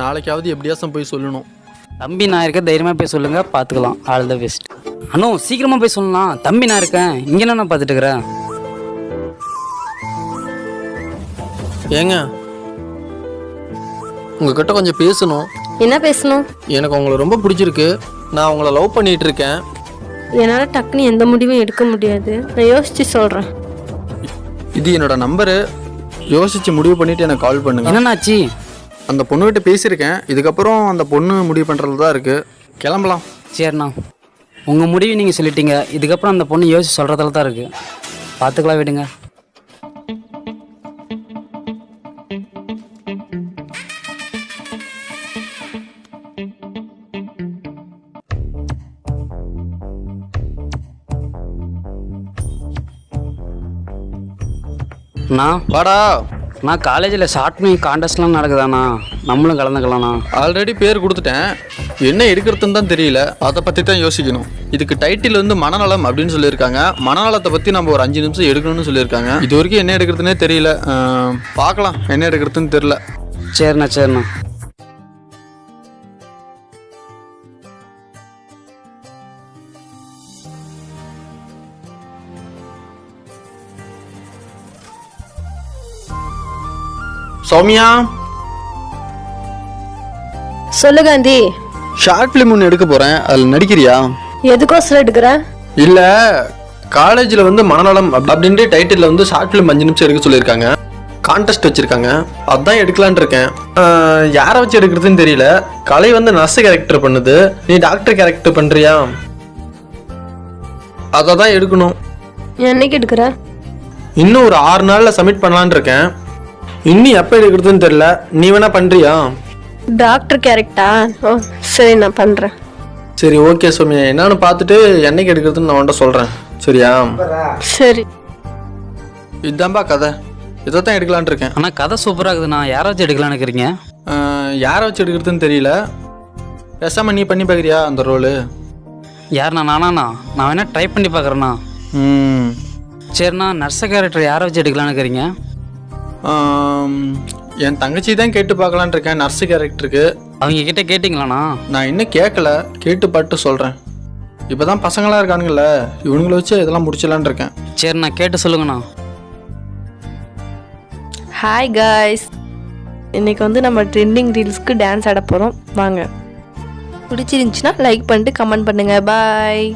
நாளைக்காவது எப்படியாச்சும் போய் சொல்லணும். தம்பி நான் இருக்கேன் தைரியமாக போய் சொல்லுங்க பார்த்துக்கலாம் ஆல் த பெஸ்ட் அண்ணோ சீக்கிரமா போய் சொல்லலாம் தம்பி நான் இருக்கேன். இங்கே நான் பார்த்துட்டு இருக்கிறேன் ஏங்க உங்ககிட்ட கொஞ்சம் பேசணும். என்ன பேசணும்? எனக்கு உங்களை ரொம்ப பிடிச்சிருக்கு. நான் உங்களை லவ் பண்ணிட்டு இருக்கேன் என்னால் டக்குன்னு எந்த முடிவும் எடுக்க முடியாது. நான் யோசிச்சு சொல்கிறேன் இது என்னோட நம்பரு யோசிச்சு முடிவு பண்ணிட்டு எனக்கு கால் பண்ணுங்க. என்னண்ணாச்சு அந்த பொண்ணுகிட்ட பேசியிருக்கேன். இதுக்கப்புறம் அந்த பொண்ணு முடிவு பண்ணுறது தான் இருக்கு. கிளம்பலாம். சரிண்ணா. உங்கள் முடிவு நீங்கள் சொல்லிட்டீங்க. இதுக்கப்புறம் அந்த பொண்ணு யோசிச்சு சொல்கிறதுல தான் இருக்குது பார்த்துக்கலாம் விடுங்க. நான் வாடா. நான் காலேஜில் ஷார்ட் மீ கான்டெஸ்ட்லாம் நடக்குதாண்ணா? நம்மளும் கலந்துக்கலாம்ண்ணா. ஆல்ரெடி பேர் கொடுத்துட்டேன். என்ன எடுக்கிறதுன்னு தான் தெரியல. அதை பற்றி தான் யோசிக்கணும். இதுக்கு டைட்டில் வந்து மனநலம் அப்படின்னு சொல்லியிருக்காங்க. மனநலத்தை பற்றி நம்ம ஒரு அஞ்சு நிமிஷம் எடுக்கணும்னு சொல்லியிருக்காங்க. இது வரைக்கும் என்ன எடுக்கிறதுனே தெரியல. பார்க்கலாம். என்ன எடுக்கிறதுன்னு தெரியல. சரிண்ணா சரிண்ணா. சௌமியா? சொல்லு காந்தி. ஷார்ட் ஃபிலிம் ஒன்று எடுக்க போகிறேன் அதில் நடிக்கிறியா? எதுக்கோசரம் எடுக்கிற இல்லை காலேஜில் வந்து மனநலம் அப்~ அப்படின்ட்டு டைட்டிலில் வந்து ஷார்ட் ஃபிலிம் அஞ்சு நிமிஷம் எடுக்க சொல்லியிருக்காங்க. கான்டெஸ்ட் வச்சுருக்காங்க. அதான் எடுக்கலான்னு இருக்கேன். யாரை வச்சு எடுக்கிறதுன்னு தெரியல. கலை வந்து நர்ஸ் கேரக்டர் பண்ணுது. நீ டாக்டர் கேரக்டர் பண்ணுறியா அதை தான் எடுக்கணும். என்னைக்கு எடுக்கிற? இன்னும் ஒரு ஆறு நாளில் சப்மிட் பண்ணலான்னு இருக்கேன். இன்னும் எப்போ எடுக்கிறதுன்னு தெரியல. நீ வேணா பண்ணுறியா டாக்டர் கேரக்டா ஓ சரி நான் பண்ணுறேன் சரி ஓகே சோமியா என்னன்னு பார்த்துட்டு என்னைக்கு எடுக்கிறதுன்னு நான் உன்ட்ட சொல்கிறேன் சரியா? சரி. இதுதான்பா கதை. இதை தான் எடுக்கலான்னு இருக்கேன். ஆனால் கதை சூப்பராக இருக்குதுண்ணா யாராச்சும் எடுக்கலான்னு இருக்கிறீங்க யாரை வச்சு எடுக்கிறதுன்னு தெரியல. பேசாம நீ பண்ணி பார்க்குறியா அந்த ரோலு யாருண்ணா? நானாண்ணா. நான் வேணா ட்ரை பண்ணி பார்க்குறேண்ணா. ம். சரிண்ணா நர்ஸ கேரக்டர் யாரை வச்சு எடுக்கலான்னு இருக்கிறீங்க என் தங்கச்சி தான் கேட்டு பார்க்கலான்னு இருக்கேன். நர்ஸு கேரக்டருக்கு அவங்க கிட்ட கேட்டிங்களாண்ணா? நான் இன்னும் கேட்கல கேட்டு பாட்டு சொல்கிறேன் இப்போ தான் பசங்களாம் இருக்கானுங்களே இவனுங்களை வச்சு இதெல்லாம் முடிச்சிடலான்னு இருக்கேன். சரிண்ணா கேட்டு சொல்லுங்கண்ணா. ஹாய் காய்ஸ் இன்னைக்கு வந்து நம்ம ட்ரெண்டிங் ரீல்ஸ்க்கு டான்ஸ் ஆட போகிறோம் வாங்க. பிடிச்சிருந்துச்சுன்னா லைக் பண்ணிட்டு கமெண்ட் பண்ணுங்க. பாய்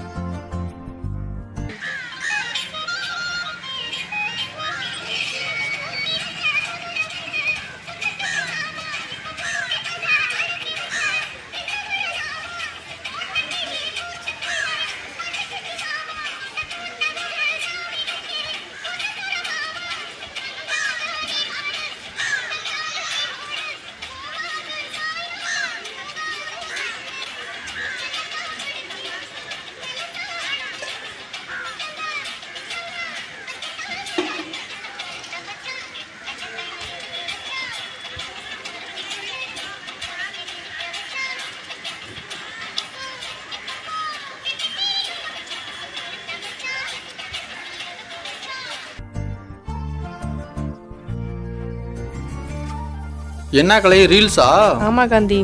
என்ன கலை? ரீல்ஸா? ஆமாம் காந்தி.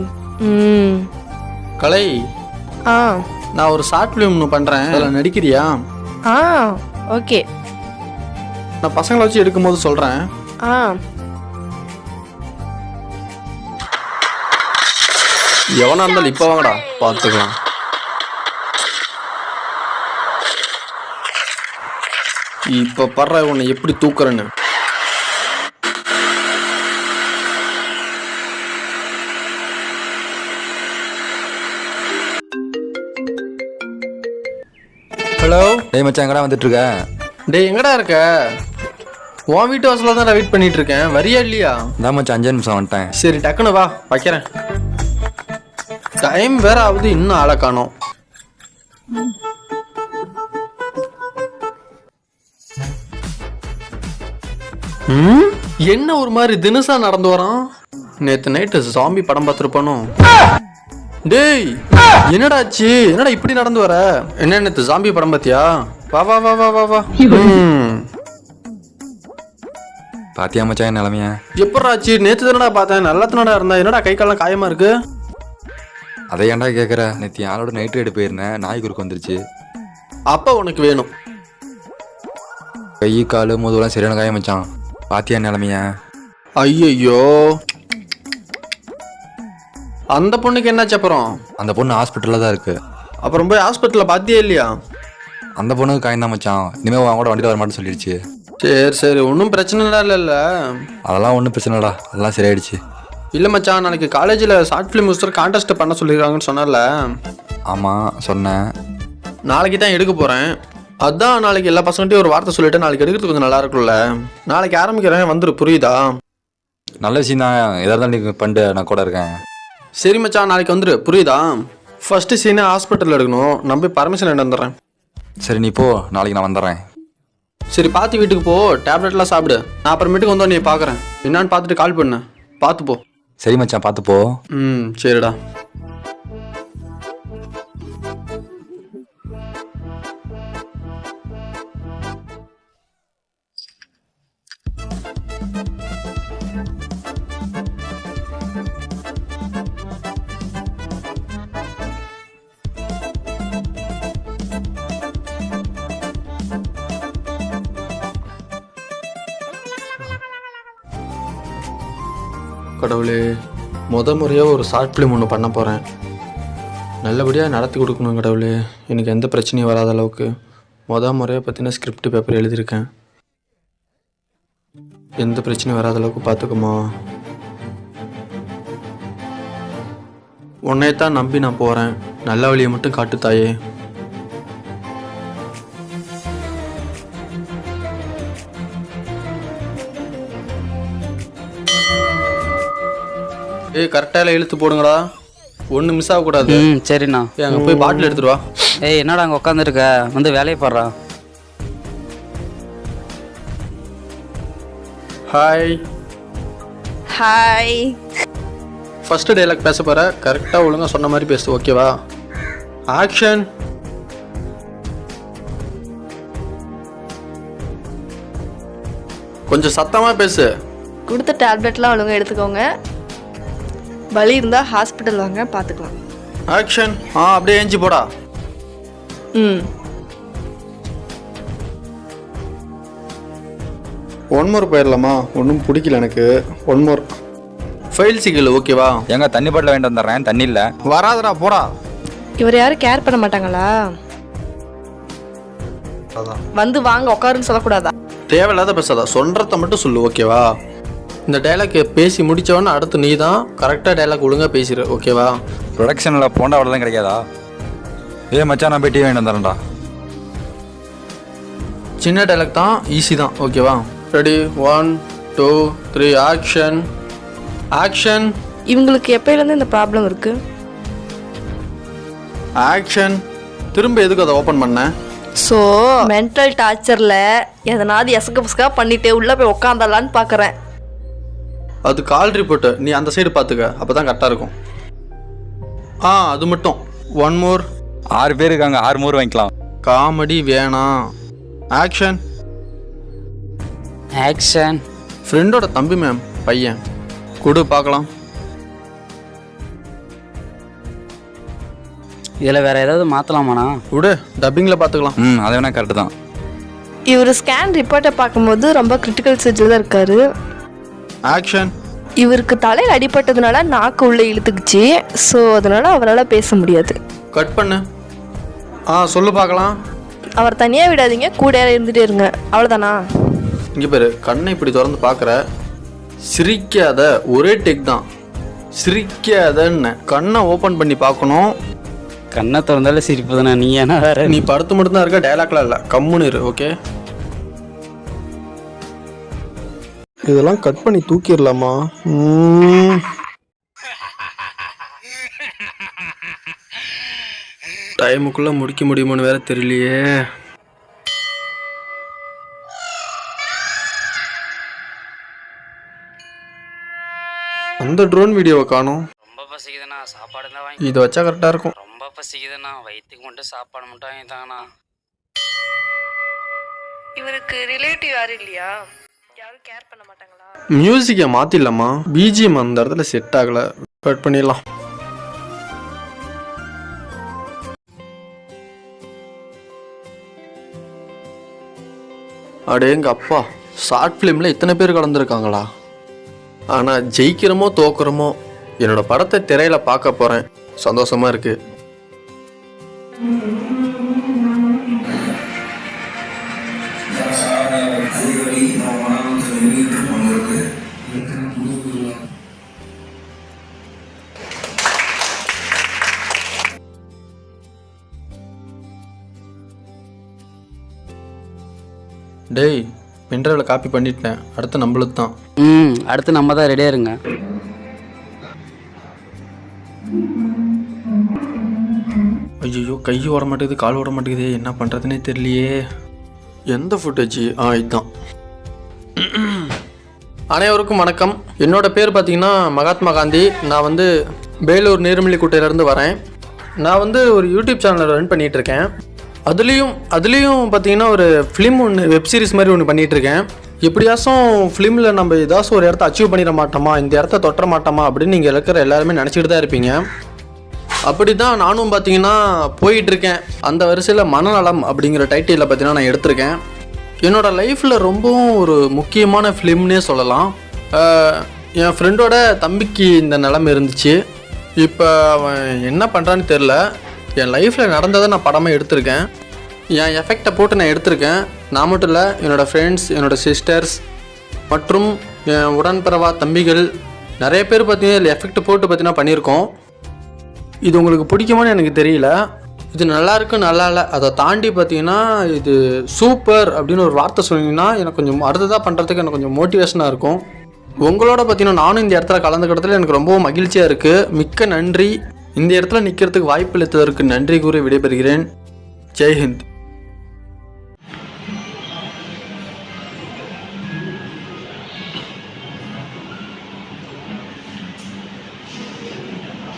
ம். கலை? ஆ. நான் ஒரு ஷார்ட் ஃபிலிம் ஒன்று பண்ணுறேன் அதில் நடிக்கிறியா? ஆ ஓகே. நான் பசங்களை வச்சு எடுக்கும்போது சொல்கிறேன் ஆ. எவனா இருந்தாலும் இப்போ வாங்கடா பார்த்துக்கலாம் இப்போ படுற உன்னை எப்படி தூக்குறேன்னு. டேய் மச்சான் எங்கடா வந்துட்டு இருக்க டேய் எங்கடா இருக்க? உன் வீட்டு வாசலில் தான் வெயிட் பண்ணிட்டு இருக்கேன் வரியா இல்லையா? இந்தா மச்சான் அஞ்சு நிமிஷம் வந்துட்டேன். சரி டக்குனு வா வைக்கிறேன். டைம் வேற ஆகுது இன்னும் ஆளை காணோம்? என்ன ஒரு மாதிரி தினசா நடந்து வரான்? நேத்து நைட்டு ஜாம்பி படம் பார்த்துருப்பானோ? டேய் என்னடா ஆச்சு என்னடா இப்படி நடந்து வர? என்ன நேத்து ஜாம்பி படம் பார்த்தியா வா வா வா வா வா வா. பாத்தியா மச்சான் என் நிலமைய? எப்பட்றாச்சு நேற்று தானடா பார்த்தேன். நல்லா தானடா இருந்தா. என்னடா கை காலம் காயமா இருக்கு? அதை ஏன்டா கேட்குற நேற்று ஆளோட நைட் ரைடு போயிருந்தேன். நாய் குறுக்கு வந்துருச்சு. அப்ப உனக்கு வேணும். கை கால் முதுகுலாம் சரியான காயம் மச்சான். பாத்தியா நிலமைய? ஐயையோ. அந்த பொண்ணுக்கு என்னாச்சு அப்புறம்? அந்த பொண்ணு ஹாஸ்பிட்டலில் தான் இருக்கு. அப்புறம் போய் ஹாஸ்பிட்டலில் பார்த்தியே இல்லையா? அந்த பொண்ணுக்கு காயம் தான் மச்சான். இனிமேல் அவங்க கூட வண்டியில் வர மாட்டேன்னு சொல்லிடுச்சு. சரி சரி. ஒன்றும் பிரச்சனை இல்லைல்ல அதெல்லாம் ஒன்றும் பிரச்சனை இல்லடா. அதெல்லாம் சரியாயிடுச்சு. இல்லை மச்சான் நாளைக்கு காலேஜில் ஷார்ட் ஃபிலிம் மிஸ்டர் கான்டெஸ்ட் பண்ண சொல்லியிருக்காங்கன்னு சொன்னல ஆமாம் சொன்னேன். நாளைக்கு தான் எடுக்க போகிறேன் அதான் நாளைக்கு எல்லா பசங்கள்ட்டையும் ஒரு வார்த்தை சொல்லிட்டு நாளைக்கு எடுக்கிறது கொஞ்சம் நல்லா இருக்கும்ல. நாளைக்கு ஆரம்பிக்கிறேன். வந்துரு. புரியுதா? நல்ல விஷயம் தான். இருந்தாலும் நீங்கள் பண்ணிட்டு நான் கூட இருக்கேன். சரி மச்சான் நாளைக்கு வந்துரு. புரியுதா? ஃபர்ஸ்ட் சீனே ஹாஸ்பிட்டலில் எடுக்கணும். நான் போய் பர்மிஷன் எடுத்து வந்துடுறேன். சரி நீ போ. நாளைக்கு நான் வந்துடுறேன். சரி பார்த்து வீட்டுக்கு போ. டேப்லெட்லாம் சாப்பிடு. நான் அப்புறமேட்டுக்கு வந்தோடனே பார்க்குறேன். என்னான்னு பார்த்துட்டு கால் பண்ணு. பார்த்து போ. சரி மச்சான் பார்த்து போ. ம் சரிடா. கடவுளே முத முறையாக ஒரு ஷார்ட் ஃபிலிம் ஒன்று பண்ண போகிறேன் நல்லபடியாக நடத்தி கொடுக்கணும் கடவுளே. எனக்கு எந்த பிரச்சனையும் வராத அளவுக்கு முத முறையாக பற்றின ஸ்கிரிப்ட் பேப்பர் எழுதியிருக்கேன். எந்த பிரச்சனையும் வராத அளவுக்கு பார்த்துக்குமா உன்னையத்தான் நம்பி நான் போகிறேன் நல்ல வழியை மட்டும் காட்டு தாயே. ஏய் கரெக்டாக இழுத்து போடுங்கடா. ஒன்றும் மிஸ் ஆகக்கூடாது. ம் சரிண்ணா. ஏய், அங்க போய் பாட்டில் எடுத்துட்டு வா. ஏய் என்னடா அங்கே உட்காந்துருக்க வந்து வேலையை பாடுறா. ஹாய் ஹாய் ஃபர்ஸ்ட் டைலாக் பேச போற கரெக்டாக ஒழுங்கா சொன்ன மாதிரி பேசு ஓகேவா ஆக்ஷன் கொஞ்சம் சத்தமா பேசு. கொடுத்த டேப்லெட்லாம் ஒழுங்கா எடுத்துக்கோங்க. வலி இருந்தால் ஹாஸ்பிட்டல் வாங்க பார்த்துக்கலாம் ஆக்ஷன் ஆ அப்படியே ஏஞ்சி போடா. ம். ஒன் மோர் போயிடலாமா? ஒன்றும் பிடிக்கல எனக்கு. ஒன் மோர் ஃபைல் சிக்கல் ஓகேவா எங்க தண்ணி பாட்டில் வேண்டி வந்துடுறேன் தண்ணி இல்லை. வராதடா போடா. இவர் யாரும் கேர் பண்ண மாட்டாங்களா? அதான். வந்து வாங்க உட்காருன்னு சொல்லக்கூடாதா? தேவையில்லாத பேசாதா. சொல்கிறத மட்டும் சொல்லு ஓகேவா இந்த டைலாக் பேசி முடிச்சவொன்னே அடுத்து நீ தான் கரெக்டாக டைலாக் ஒழுங்காக பேசிடு ஓகேவா ப்ரொடக்ஷனில் போண்டா அவ்வளோதான் கிடைக்காதா? ஏ மச்சான் நான் போய் டீ வாங்கிட்டு வந்துடுறேன்டா சின்ன டைலாக் தான் ஈஸி தான் ஓகேவா ready one two three action action இவங்களுக்கு எப்பயிலேருந்து இந்த ப்ராப்ளம் இருக்கு? ஆக்ஷன் திரும்ப எதுக்கு அதை ஓப்பன் பண்ண? ஸோ மென்டல் டார்ச்சரில் எதனாவது எசக்க புசக்கா பண்ணிட்டு உள்ளே போய் உக்காந்தலான்னு பார்க்குறேன் அது கால் ரிப்போர்ட்டு நீ அந்த சைடு பார்த்துக்க அப்போ தான் கரெக்டாக இருக்கும். ஆ அது மட்டும். ஒன் மோர் ஆறு பேர் இருக்காங்க ஆறு மூறு வாங்கிக்கலாம். காமெடி வேணாம். ஆக்ஷன் ஆக்ஷன் ஃப்ரெண்டோட தம்பி மேம் பையன். கொடு பார்க்கலாம். இதில் வேற ஏதாவது மாற்றலாமாண்ணா விடு டப்பிங்கில் பார்த்துக்கலாம். ம் அதை வேணா கரெக்டு தான். இவர் ஸ்கேன் ரிப்போர்ட்டை பார்க்கும்போது ரொம்ப கிரிட்டிக்கல் ஸ்டேஜில் தான் இருக்காரு. ஆக்ஷன் இவருக்கு தலையில் அடிபட்டதுனால நாக்கு உள்ளே இழுத்துக்குச்சு. ஸோ அதனால அவரால் பேச முடியாது. கட் பண்ணு. ஆ சொல்லு பார்க்கலாம். அவர் தனியாக விடாதீங்க கூட இருந்துகிட்டே இருங்க. அவ்வளோதானா இங்கே பாரு கண்ணை இப்படி திறந்து பார்க்குற சிரிக்காத ஒரே டேக் தான். சிரிக்காதன்னு கண்ணை ஓப்பன் பண்ணி பார்க்கணும். கண்ணை திறந்தாலே சிரிப்பு தானே நீ ஏன்னா வேற? நீ படுத்து மட்டும்தான் இருக்க டைலாக்லாம் இல்லை. கம்முன்னு இரு ஓகே இதெல்லாம் கட் பண்ணி தூக்கிடலாமா? டைமுக்குள்ள முடிக்க முடியுமான்னு வேற தெரியலையே. அந்த ட்ரோன் வீடியோவை காணும். ரொம்ப பசிக்குதுண்ணா சாப்பாடு தான் வாங்கி இதை வச்சா கரெக்டாக இருக்கும். ரொம்ப பசிக்குதுண்ணா வயிற்றுக்கு மட்டும் சாப்பாடு மட்டும் வாங்கி தாங்கண்ணா இவருக்கு ரிலேட்டிவ் யாரும் இல்லையா? யாரும் கேர் பண்ண மாட்டாங்களா? மியூசிக்கை மாற்றிடலாமா பிஜிஎம் அந்த இடத்துல செட் ஆகலை. கட் பண்ணிடலாம். அடேங்க அப்பா. ஷார்ட் ஃபிலிமில் இத்தனை பேர் கலந்துருக்காங்களா? ஆனால் ஜெயிக்கிறோமோ தோக்குறோமோ என்னோட படத்தை திரையில் பார்க்க போகிறேன் சந்தோஷமாக இருக்குது டேய் பென்ட்ரைவில் காப்பி பண்ணிட்டேன். அடுத்து நம்மளுக்கு தான். ம் அடுத்து நம்ம தான் ரெடியாக இருங்க. ஐயோ கை ஓட மாட்டேங்குது கால் ஓட மாட்டேங்குது. என்ன பண்ணுறதுனே தெரியலையே. எந்த ஃபுட்டேஜ் ஆ இதுதான் அனைவருக்கும் வணக்கம். என்னோட பேர் பார்த்தீங்கன்னா மகாத்மா காந்தி. நான் வந்து வேலூர் நீர்மல்லிக்குட்டையிலேருந்து வரேன். நான் வந்து ஒரு யூடியூப் சேனல் ரன் பண்ணிகிட்டு இருக்கேன். அதுலேயும் அதுலேயும் பார்த்தீங்கன்னா ஒரு ஃபிலிம் ஒன்று வெப் சீரிஸ் மாதிரி ஒன்று பண்ணிகிட்ருக்கேன் எப்படியாச்சும் ஃபிலிமில் நம்ம ஏதாச்சும் ஒரு இடத்த அச்சீவ் பண்ணிட மாட்டோமா? இந்த இடத்த தொட்ட மாட்டோமா? அப்படின்னு நீங்கள் இருக்கிற எல்லாருமே நினச்சிட்டு தான் இருப்பீங்க. அப்படி தான் நானும் பார்த்தீங்கன்னா போயிட்டுருக்கேன். அந்த வரிசையில் மனநலம் அப்படிங்கிற டைட்டிலில் பார்த்தீங்கன்னா நான் எடுத்திருக்கேன். என்னோடய லைஃப்பில் ரொம்பவும் ஒரு முக்கியமான ஃபிலிம்னே சொல்லலாம். என் ஃப்ரெண்டோட தம்பிக்கு இந்த நிலம இருந்துச்சு. இப்போ அவன் என்ன பண்ணுறான்னு தெரில என் லைஃப்பில் நடந்ததை நான் படமாக எடுத்திருக்கேன். என் எஃபெக்டை போட்டு நான் எடுத்திருக்கேன். நான் மட்டும் இல்லை என்னோடய ஃப்ரெண்ட்ஸ் என்னோடய சிஸ்டர்ஸ் மற்றும் என் உடன்பிறவா தம்பிகள் நிறைய பேர் பார்த்தீங்கன்னா இதில் எஃபெக்ட் போட்டு பார்த்தீங்கன்னா பண்ணியிருக்கோம். இது உங்களுக்கு பிடிக்குமான்னு எனக்கு தெரியல. இது நல்லா இருக்கு நல்லா இல்லை. அதை தாண்டி பார்த்தீங்கன்னா இது சூப்பர் அப்படின்னு ஒரு வார்த்தை சொன்னீங்கன்னா எனக்கு கொஞ்சம் அடுத்ததாக பண்ணுறதுக்கு எனக்கு கொஞ்சம் மோட்டிவேஷனாக இருக்கும். உங்களோட பார்த்தீங்கன்னா நானும் இந்த இடத்துல கலந்துக்கிறதுல எனக்கு ரொம்பவும் மகிழ்ச்சியாக இருக்குது மிக்க நன்றி. இந்த இடத்துல நிற்கிறதுக்கு வாய்ப்பு அளித்ததற்கு நன்றி கூறி விடைபெறுகிறேன். ஜெய்ஹிந்த்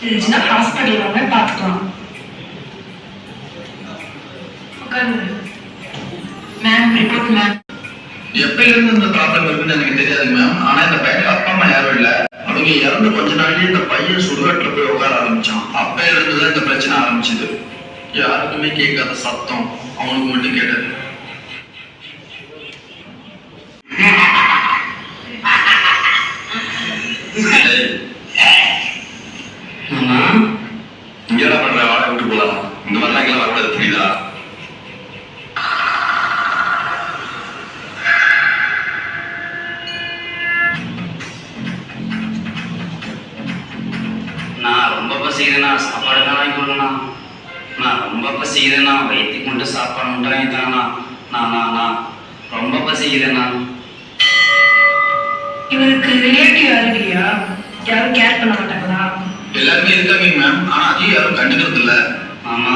இருந்துச்சுன்னா ஹாஸ்பிட்டல் வாங்க பார்த்துக்கலாம். உட்காருங்க. மேம் ரிப்போர்ட் மேம் எப்ப இருந்து இந்த ப்ராப்ளம் இருக்குன்னு எனக்கு தெரியாது மேம் ஆனா இந்த பையனுக்கு அப்பா அம்மா யாரும் இல்ல. அவங்க இறந்து கொஞ்ச நாள்லயே இந்த பையன் சுடுகாட்டுல போய் உட்கார ஆரம்பிச்சான். அப்ப இருந்துதான் இந்த பிரச்சனை ஆரம்பிச்சது. யாருக்குமே கேட்காத சத்தம். அவனுக்கு மட்டும் கேட்டது. எல்லாருமே இருக்காங்க மேம் ஆனா அதையும் யாரும் கண்டுக்கிறது இல்லை ஆமா.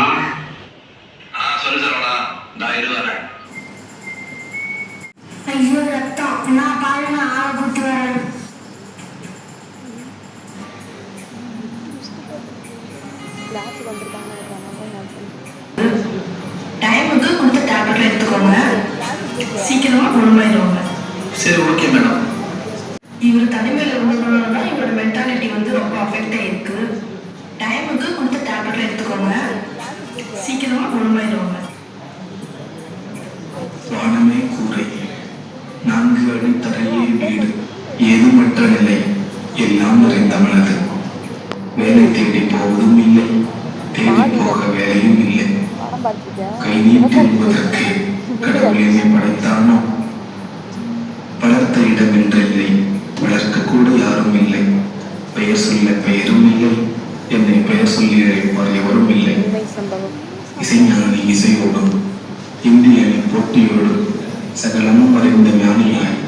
ஏதுமற்ற நிலை. எல்லாம் நிறைந்தவளது வேலை தேடி போவதும் இல்லை. தேடி போக வேலையும் இல்லை. கை நீட்டுவதற்கு உண்பதற்கு கடவுள் என்னை படைத்தானோ? வளர்த்த இடம் என்றில்லை வளர்க்க கூட யாரும் இல்லை. பெயர் சொல்ல பெயரும் இல்லை. என்னை பெயர் சொல்லி அழைப்பார் எவரும் இல்லை. இசைஞானி இசையோடும் இந்தியனின் போட்டியோடும் சகலமும் அறிந்த ஞானியாய்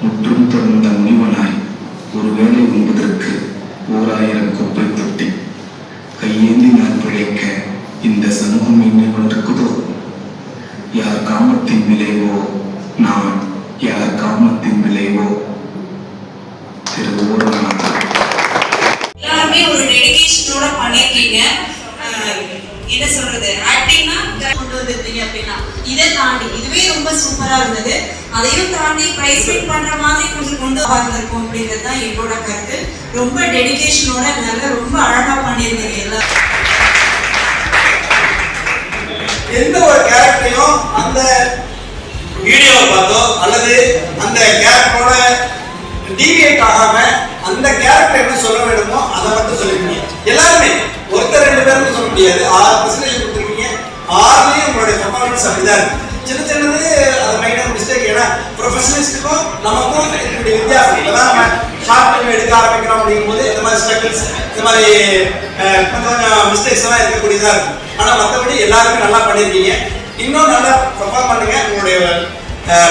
முற்றும் தொடர்ந்த முனிவனாய் ஒருவேளை உண்பதற்கு ஓர் ஆயிரம் குப்பை தொட்டி கையேந்தி நான் பிழைக்க இந்த சமூகம் என்னை கொண்டிருக்குதோ யார் காமத்தின் விளைவோ? நான் யார் காமத்தின் விளைவோ திரு ஓரநாதன் எல்லாருமே ஒரு டெடிகேஷனோட பண்ணியிருக்கீங்க அஹ் என்ன சொல்றது ஆக்டிங்னா கொண்டு வந்திருந்தீங்க அப்படின்னா இதை தாண்டி இதுவே ரொம்ப சூப்பரா இருந்தது அதையும் தாண்டி பிரைஸ் வின் பண்ற மாதிரி கொஞ்சம் அப்படிங்கிறது தான் என்னோட கருத்து. ரொம்ப டெடிகேஷனோட நல்லா ரொம்ப அழகா பண்ணியிருந்தீங்க எல்லாம் எந்த ஒரு கேரக்டரையும் அந்த வீடியோவை பார்த்தோ அல்லது அந்த கேரக்டரோட டீவியேட் ஆகாம அந்த கேரக்டர் என்ன சொல்ல வேண்டுமோ அதை மட்டும் சொல்லிருக்கீங்க எல்லாருமே. ஒருத்தர் ரெண்டு பேரும் சொல்ல முடியாது. ஆறு பர்சன்டேஜ் கொடுத்துருக்கீங்க. ஆறுலேயும் உங்களுடைய பர்ஃபார்மன்ஸ் அப்படிதான் இருக்கு. சின்ன சின்னது அது மைனர் மிஸ்டேக் ஏன்னா ப்ரொஃபஷனலிஸ்ட்டுக்கும் நமக்கும் இருக்கக்கூடிய வித்தியாசம். இப்போதான் நம்ம ஷார்ட் ஃபிலிம் எடுக்க ஆரம்பிக்கிறோம் அப்படிங்கும் போது இந்த மாதிரி ஸ்ட்ரகிள்ஸ் இந்த மாதிரி கொஞ்சம் கொஞ்சம் மிஸ்டேக்ஸ் எல்லாம் இருக்கக்கூடியதா இருக்கும். ஆனால் மற்றபடி எல்லாருமே நல்லா பண்ணியிருக்கீங்க இன்னும் நல்லா பர்ஃபார்ம் பண்ணுங்க. உங்களுடைய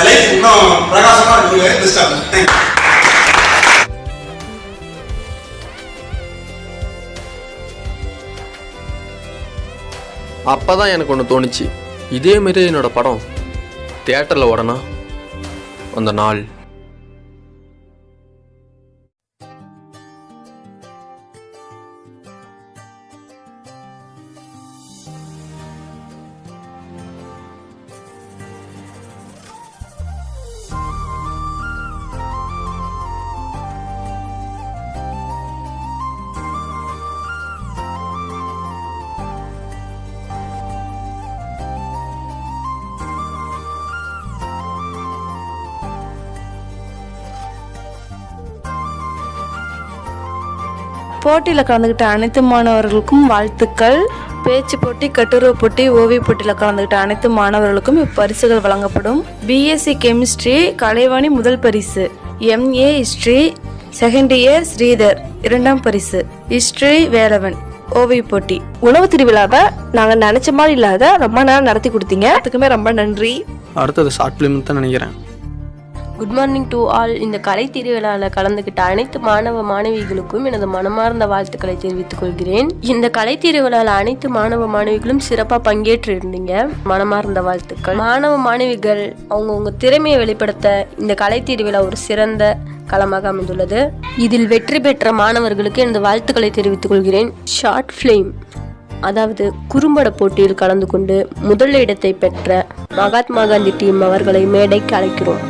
லைஃப் இன்னும் பிரகாசமாக இருக்கு பெஸ்ட் ஆகும். தேங்க்யூ அப்போ தான் எனக்கு ஒன்று தோணுச்சு. இதே மாரி என்னோட படம் தியேட்டரில் ஓடனா அந்த நாள் போட்டியில் கலந்துக்கிட்ட அனைத்து மாணவர்களுக்கும் வாழ்த்துக்கள். பேச்சு போட்டி கட்டுரை போட்டி ஓவிய போட்டியில் கலந்துக்கிட்ட அனைத்து மாணவர்களுக்கும் இப்பரிசுகள் வழங்கப்படும். பிஎஸ்சி கெமிஸ்ட்ரி கலைவாணி முதல் பரிசு. M A history second year Sridhar இரண்டாம் பரிசு. ஹிஸ்ட்ரி வேலவன் ஓவிய போட்டி. உணவு திருவிழாவை நாங்கள் நினச்ச மாதிரி இல்லாத ரொம்ப நேரம் நடத்தி கொடுத்தீங்க. அதுக்குமே ரொம்ப நன்றி. அடுத்தது ஷார்ட் ஃபிலிம் தான் நினைக்கிறேன். குட் மார்னிங் டு ஆல் இந்த கலை திருவிழாவில் கலந்துக்கிட்ட அனைத்து மாணவ மாணவிகளுக்கும் எனது மனமார்ந்த வாழ்த்துக்களை தெரிவித்துக் கொள்கிறேன். இந்த கலை திருவிழாவில் அனைத்து மாணவ மாணவிகளும் சிறப்பாக பங்கேற்று இருந்தீங்க மனமார்ந்த வாழ்த்துக்கள். மாணவ மாணவிகள் அவங்கவுங்க திறமையை வெளிப்படுத்த இந்த கலை திருவிழா ஒரு சிறந்த களமாக அமைந்துள்ளது. இதில் வெற்றி பெற்ற மாணவர்களுக்கு எனது வாழ்த்துக்களை தெரிவித்துக் கொள்கிறேன். ஷார்ட் ஃபிலிம் அதாவது குறும்பட போட்டியில் கலந்து கொண்டு முதல் இடத்தை பெற்ற மகாத்மா காந்தி டீம் அவர்களை மேடைக்கு அழைக்கிறோம்.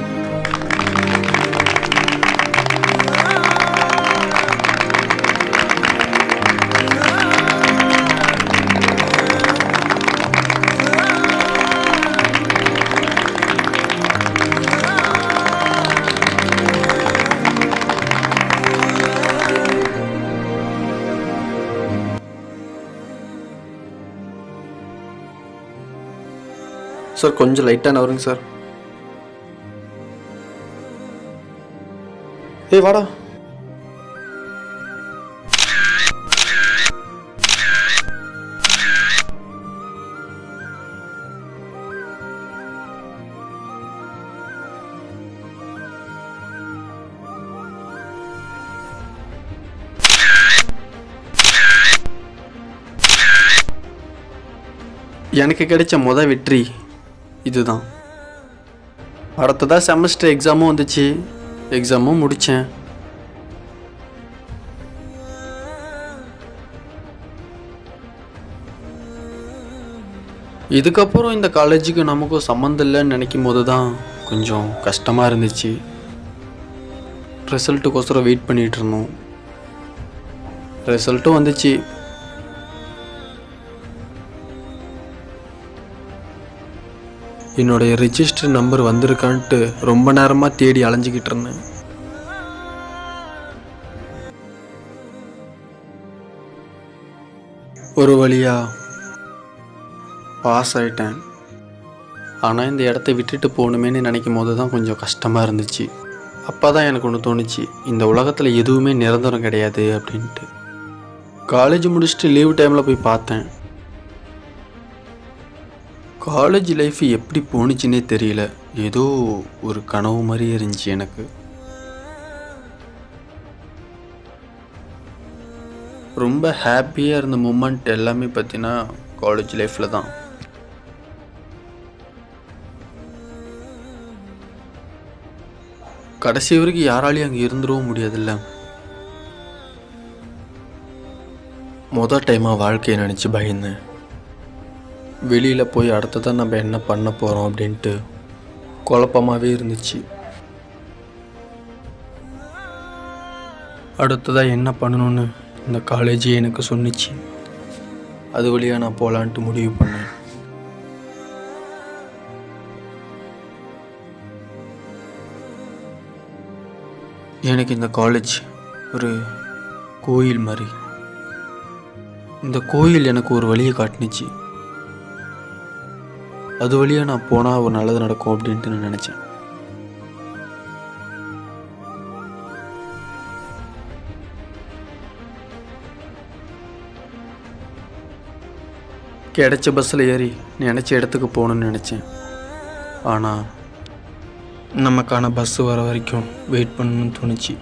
சார் கொஞ்சம் லைட்டாக நவருங்க சார். ஏய் வாடா. எனக்கு கிடைச்ச மொதல் வெற்றி இதுதான். அடுத்ததாக செமஸ்டர் எக்ஸாமும் வந்துச்சு. எக்ஸாமும் முடித்தேன் இதுக்கப்புறம் இந்த காலேஜுக்கு நமக்கும் சம்மந்தம் இல்லைன்னு நினைக்கும் போது தான் கொஞ்சம் கஷ்டமாக இருந்துச்சு. ரிசல்ட்டுக்கோசரம் வெயிட் பண்ணிகிட்டு இருந்தோம். ரிசல்ட்டும் வந்துச்சு. என்னுடைய ரிஜிஸ்டர் நம்பர் வந்திருக்கான்ட்டு ரொம்ப நேரமாக தேடி அலைஞ்சிக்கிட்டு இருந்தேன். ஒரு வழியா பாஸ் ஆயிட்டேன். ஆனால் இந்த இடத்த விட்டுட்டு போகணுமேன்னு நினைக்கும் போது தான் கொஞ்சம் கஷ்டமாக இருந்துச்சு. அப்போ தான் எனக்கு ஒன்று தோணுச்சு. இந்த உலகத்தில் எதுவுமே நிரந்தரம் கிடையாது அப்படின்ட்டு. காலேஜ் முடிச்சுட்டு லீவ் டைமில் போய் பார்த்தேன். காலேஜ் லைஃப் எப்படி போணுச்சுன்னே தெரியல. ஏதோ ஒரு கனவு மாதிரி இருந்துச்சு எனக்கு. ரொம்ப ஹாப்பியாக இருந்த மூமெண்ட் எல்லாமே பார்த்தீங்கன்னா காலேஜ் லைஃப்பில் தான். கடைசி வரைக்கும் யாராலையும் அங்கே இருந்துடவும் முடியாதுல்ல. மொதல் டைமாக வாழ்க்கையை நினச்சி பயந்தேன். வெளியில் போய் அடுத்ததான் நம்ம என்ன பண்ண போகிறோம் அப்படின்ட்டு குழப்பமாகவே இருந்துச்சு. அடுத்ததாக என்ன பண்ணணும்னு இந்த காலேஜே எனக்கு சொன்னிச்சு. அது வழியாக நான் போகலான்ட்டு முடிவு பண்ணேன். எனக்கு இந்த காலேஜ் ஒரு கோயில் மாதிரி. இந்த கோயில் எனக்கு ஒரு வழியை காட்டுனுச்சு. அது வழியாக நான் போனால் ஒரு நல்லது நடக்கும் அப்படின்ட்டு நான் நினச்சேன். கிடைச்ச பஸ்ஸில் ஏறி நினச்ச இடத்துக்கு போகணுன்னு நினச்சேன். ஆனால் நமக்கான பஸ்ஸு வர வரைக்கும் வெயிட் பண்ணணும்னு தோணுச்சு.